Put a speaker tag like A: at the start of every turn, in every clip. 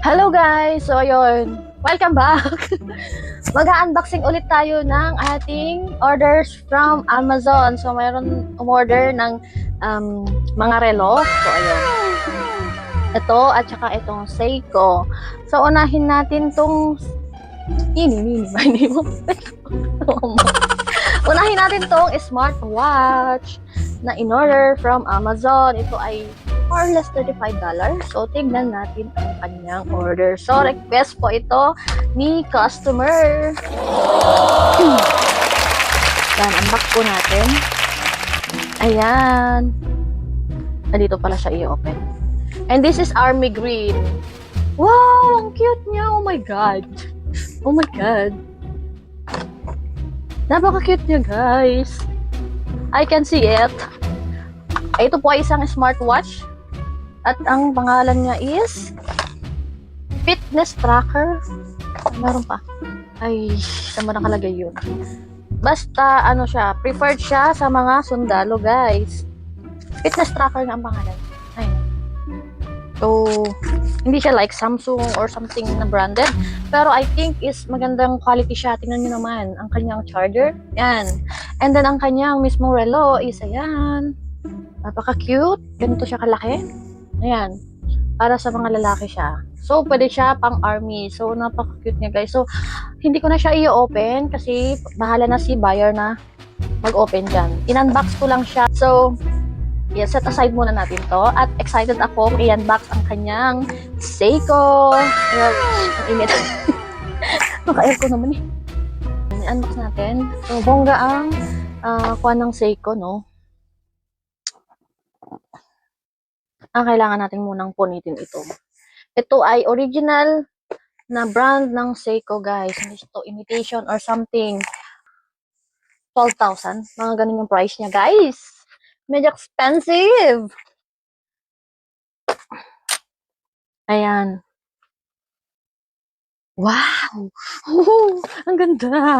A: Hello guys! So ayun, welcome back! Mag-unboxing ulit tayo ng ating orders from Amazon. So mayroon umorder ng um, mga relo. So ayun. Ito at saka itong Seiko. So unahin natin tong ini ini ba ini mo? unahin natin tong smartwatch na in-order from Amazon. Ito ay more or less $35. So, tignan natin ang kanyang order. So, request po ito ni customer. Yan, unbox po natin. Ayan. Ah, pala siya i-open. And this is Army Green. Wow! Ang cute niya! Oh my God! Oh my God! Napaka-cute niya, guys. I can see it. Ito po ay isang smartwatch. At ang pangalan niya is Fitness Tracker. Meron pa. Ay, mo nakalagay yun? Basta, ano siya, preferred siya sa mga sundalo, guys. Fitness Tracker na ang pangalan. Ayun. So, hindi siya like Samsung or something na branded. Pero I think is magandang quality siya. Tingnan nyo naman, ang kanyang charger. Yan. And then, ang kanyang mismong relo is, ayan. Napaka-cute. Ganito siya kalaki. Ayan. Para sa mga lalaki siya. So, pwede siya pang army. So, napaka-cute niya, guys. So, hindi ko na siya i-open kasi bahala na si buyer na mag-open dyan. In-unbox ko lang siya. So, yeah, set aside muna natin to. At excited ako i-unbox ang kanyang Seiko. Ayan, ang init. Naka-air ko naman eh. I-unbox natin. So, bongga ang uh, kuha ng Seiko, no? Ang kailangan natin munang punitin ito. Ito ay original na brand ng Seiko, guys. Hindi ito imitation or something. 12,000. Mga ganun yung price niya, guys. Medyo expensive. Ayan. Wow! Oh, ang ganda!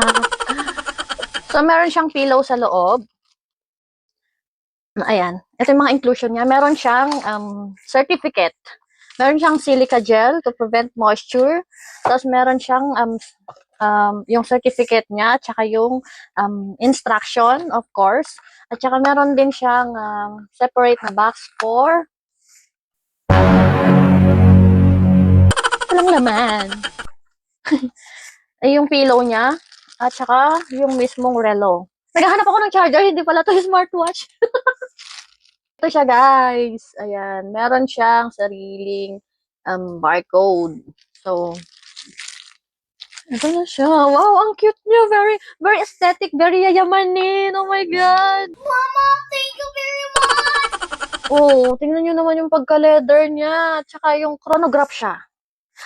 A: So, meron siyang pillow sa loob. Ayan. Ito yung mga inclusion niya. Meron siyang um, certificate. Meron siyang silica gel to prevent moisture. Tapos meron siyang um, um, yung certificate niya, tsaka yung um, instruction, of course. At saka meron din siyang um, separate na box for walang laman. Yung pillow niya, at saka yung mismong relo. Naghahanap ako ng charger, hindi pala to smartwatch. Ito siya, guys. Ayan. Meron siyang sariling um, barcode. So, ito na siya. Wow, ang cute niya. Very, very aesthetic. Very yayamanin. Oh my God.
B: Mama, thank you very much.
A: Oh, tingnan nyo naman yung pagka-leather niya. Tsaka yung chronograph siya.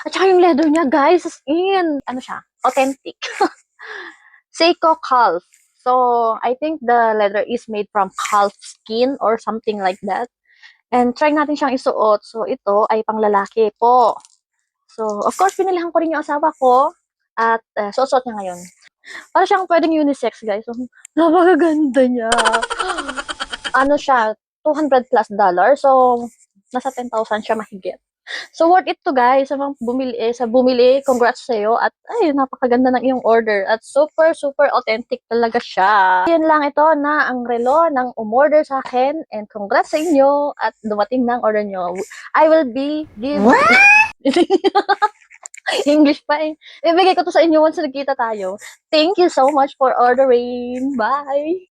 A: At saka yung leather niya, guys, as in, ano siya, authentic. Seiko calf. So, I think the leather is made from calf skin or something like that. And try natin siyang isuot. So, ito ay pang lalaki po. So, of course, pinilihan ko rin yung asawa ko. At uh, suot niya ngayon. Para siyang pwedeng unisex, guys. So, napakaganda niya. ano siya, 200 plus dollar. So, nasa 10,000 siya mahigit. So, worth it to guys. Sa mga bumili, eh, sa bumili, congrats sa'yo. At, ay, napakaganda ng iyong order. At super, super authentic talaga siya. Yun lang ito na ang relo ng umorder sa akin. And congrats sa inyo. At dumating ang order nyo. I will be give... English pa eh. Ibigay ko to sa inyo once nagkita tayo. Thank you so much for ordering. Bye!